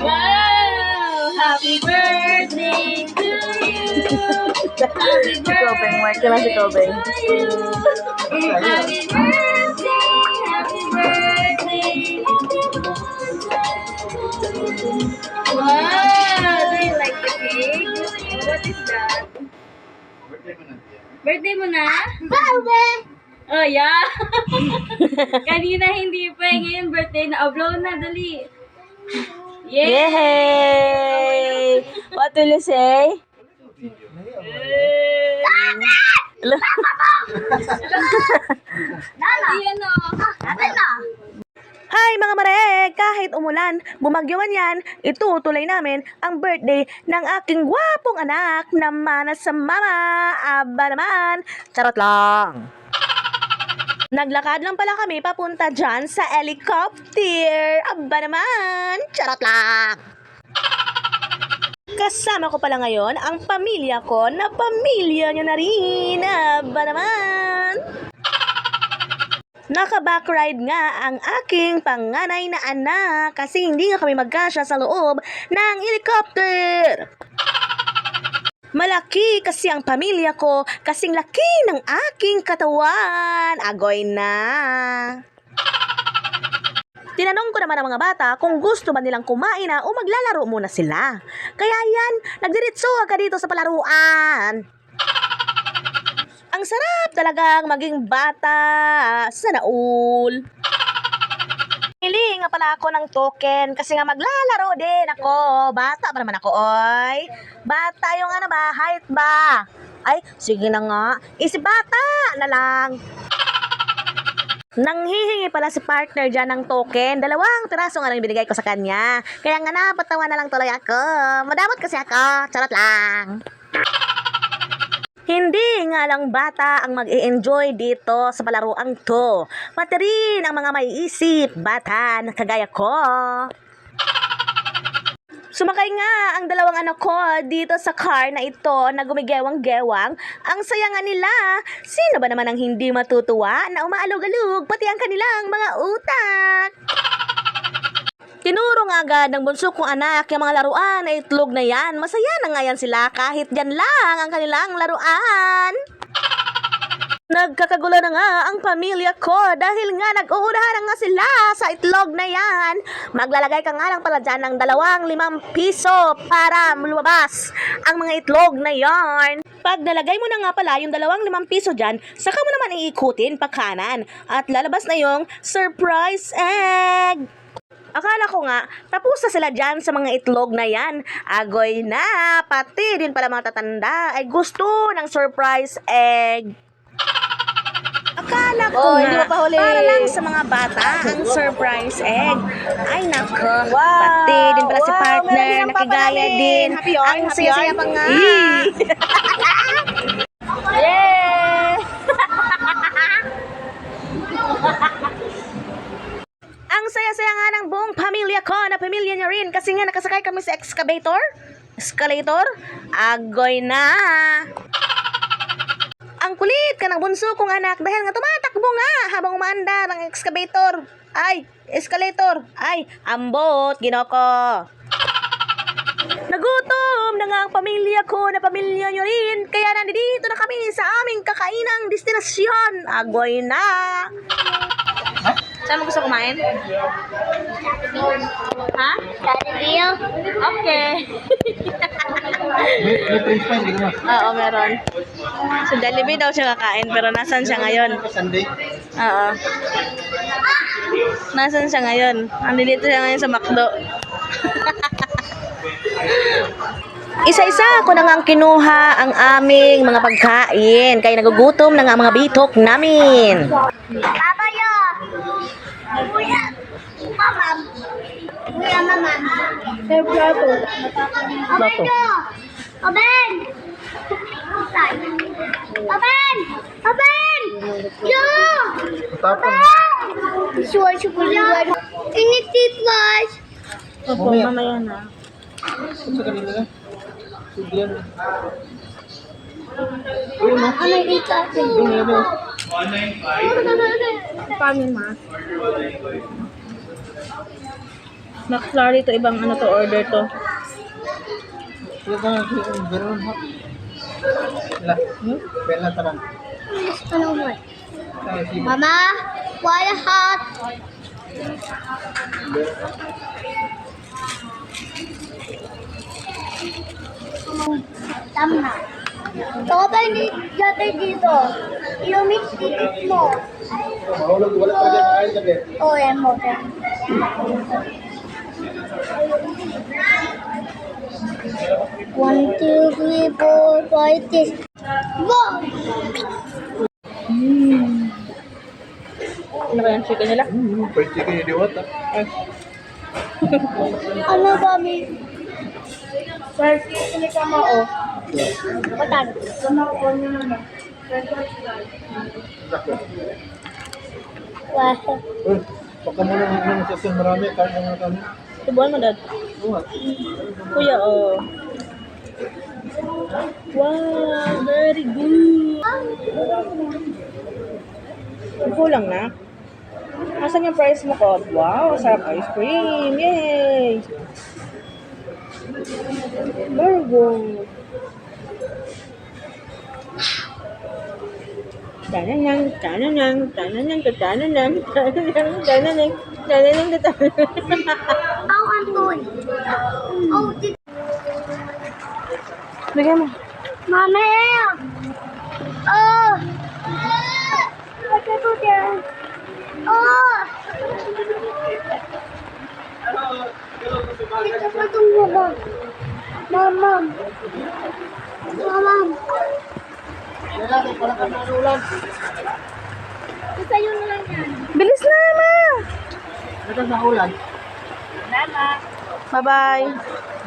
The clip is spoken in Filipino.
Wow! Happy birthday to you! Happy Si Kobeng, mark ko lang si Kobeng. Happy birthday! Happy birthday! Wow! Do you like the cake? What is that? Birthday mo na? Oh, yeah. Kanina hindi pa. eh. Ngayon birthday na. Oh, blow na. Dali. Yay! Yay! What will you say? Ala. Ayan o. Hi mga mare! Kahit umulan, bumagyawan yan, itutuloy namin ang birthday ng aking gwapong anak na mana sa mama. Aba naman, charot lang. Naglakad lang pala kami papunta dyan sa helicopter. Aba naman, charot lang. Kasama ko pala ngayon ang pamilya ko na pamilya nyo na rin. Aba naman. Naka-backride nga ang aking panganay na anak kasi hindi nga kami magkasya sa loob ng helicopter. Malaki kasi ang pamilya ko kasing laki ng aking katawan. Agoy na. Tinanong ko naman ang mga bata kung gusto ba nilang kumain na o maglalaro muna sila. Kaya yan, nagdiritso ka dito sa palaruan. Ang sarap talagang maging bata sa naul. Pili nga pala ako ng token kasi nga maglalaro din ako. Bata pa naman ako, oy. Bata yung ano ba, height ba? Ay, sige na nga. Isip bata na lang. Nanghihingi pala si partner dyan ng token. Dalawang piraso nga lang binigay ko sa kanya. Kaya nga napatawa na lang tuloy ako. Madamot kasi ako. Charot lang. Hindi nga lang bata ang mag enjoy dito sa palaruang to. Pati rin ang mga may isip, bata na kagaya ko. Sumakay nga ang dalawang anak ko dito sa car na ito na gumigewang-gewang. Ang saya nga nila. Sino ba naman ang hindi matutuwa na umaalog-alog pati ang kanilang mga utak? Tinuro nga agad ng bunso kong anak yung mga laruan na itlog na yan. Masaya na nga yan sila kahit dyan lang ang kanilang laruan. Nagkakagulo na nga ang pamilya ko dahil nga nag-uunahan na nga sila sa itlog na yan. Maglalagay ka nga lang pala dyan ng dalawang limang piso para lumabas ang mga itlog na yarn. Pag nalagay mo na nga pala yung dalawang limang piso dyan, saka mo naman iikutin pa kanan at lalabas na yung surprise egg. Akala ko nga, tapos na sila dyan sa mga itlog na yan. Agoy na, pati din pala mga tatanda ay gusto ng surprise egg. Akala ko Oh, nga, para lang sa mga bata ang surprise egg. Ay nako, pati din pala si Wow, partner, ang papa nakigaya din. Happy yarn, ang saya-saya pa nga. Yee. Yay! Ang saya-saya nga ng buong pamilya ko na pamilya niya rin kasi nga nakasakay kami sa excavator. Escalator? Agoy na! Ang kulit ka ng bunso kong anak dahil nga tumatakbo nga habang umaanda ng excavator. Ay, escalator. Ay, ambot, ginoko. Nagutom na nga ang pamilya ko na pamilya nyo rin. Kaya nandito na kami sa aming kakainang destinasyon. Agoy na! Saan mo gusto kumain? Ha? Jollibee. Okay. May, may french fries, ka mas. Oo, meron. Sa Jollibee daw siya kakain, pero nasan siya ngayon? Sunday. Oo. Nasan siya ngayon? Andito siya ngayon sa McDo. Isa-isa ko na nga ang kinuha ang aming mga pagkain kaya nagugutom na nga ang mga bitok namin. Papa yo. Kuya. Mama. Kuya mama. Bato. Oben! Oben! Oben! Yo! Tapon. Sure, sure, Ini titwas. Opo, mamaya na. Sa kanila na. Sudian. Oo, no? Ano ito? Yung ano. Kami ma. McFlurry to ibang ano to order to. Ka ka. Ano. Mama, why hot? Tama. Baka ba hindi dati dito? Ilumit ticket mo. Mahulog, wala talaga yung kain gabi. Oh, yan mo. One, two, three, four, five, six. Wow! Ano kaya ang chicken nila? Hmm, pwede kayo idiwat ha. Ay. Ano ba, mi? First, ini ka mo, oh. Patan. Wah. Uy, baka muna ng mga sasyon marami, kain na mga kami. Subuhan mo, Dad. Kuya, oh. Wow, very good. Ang kulang na. Asan yung price mo ko? Wow, sarap ice cream. Yay! Very good. Tananang, tananang, tananang, tananang, tananang, tananang, tananang, tananang. Ako ang toy. Oh, di- Bigyan mo. Mama! Oh! I do there? Oh! Dito pa itong mama. Mama. Mama. Isa yun na lang yan. Bilis na, ma! Ito sa ulan. Bye-bye.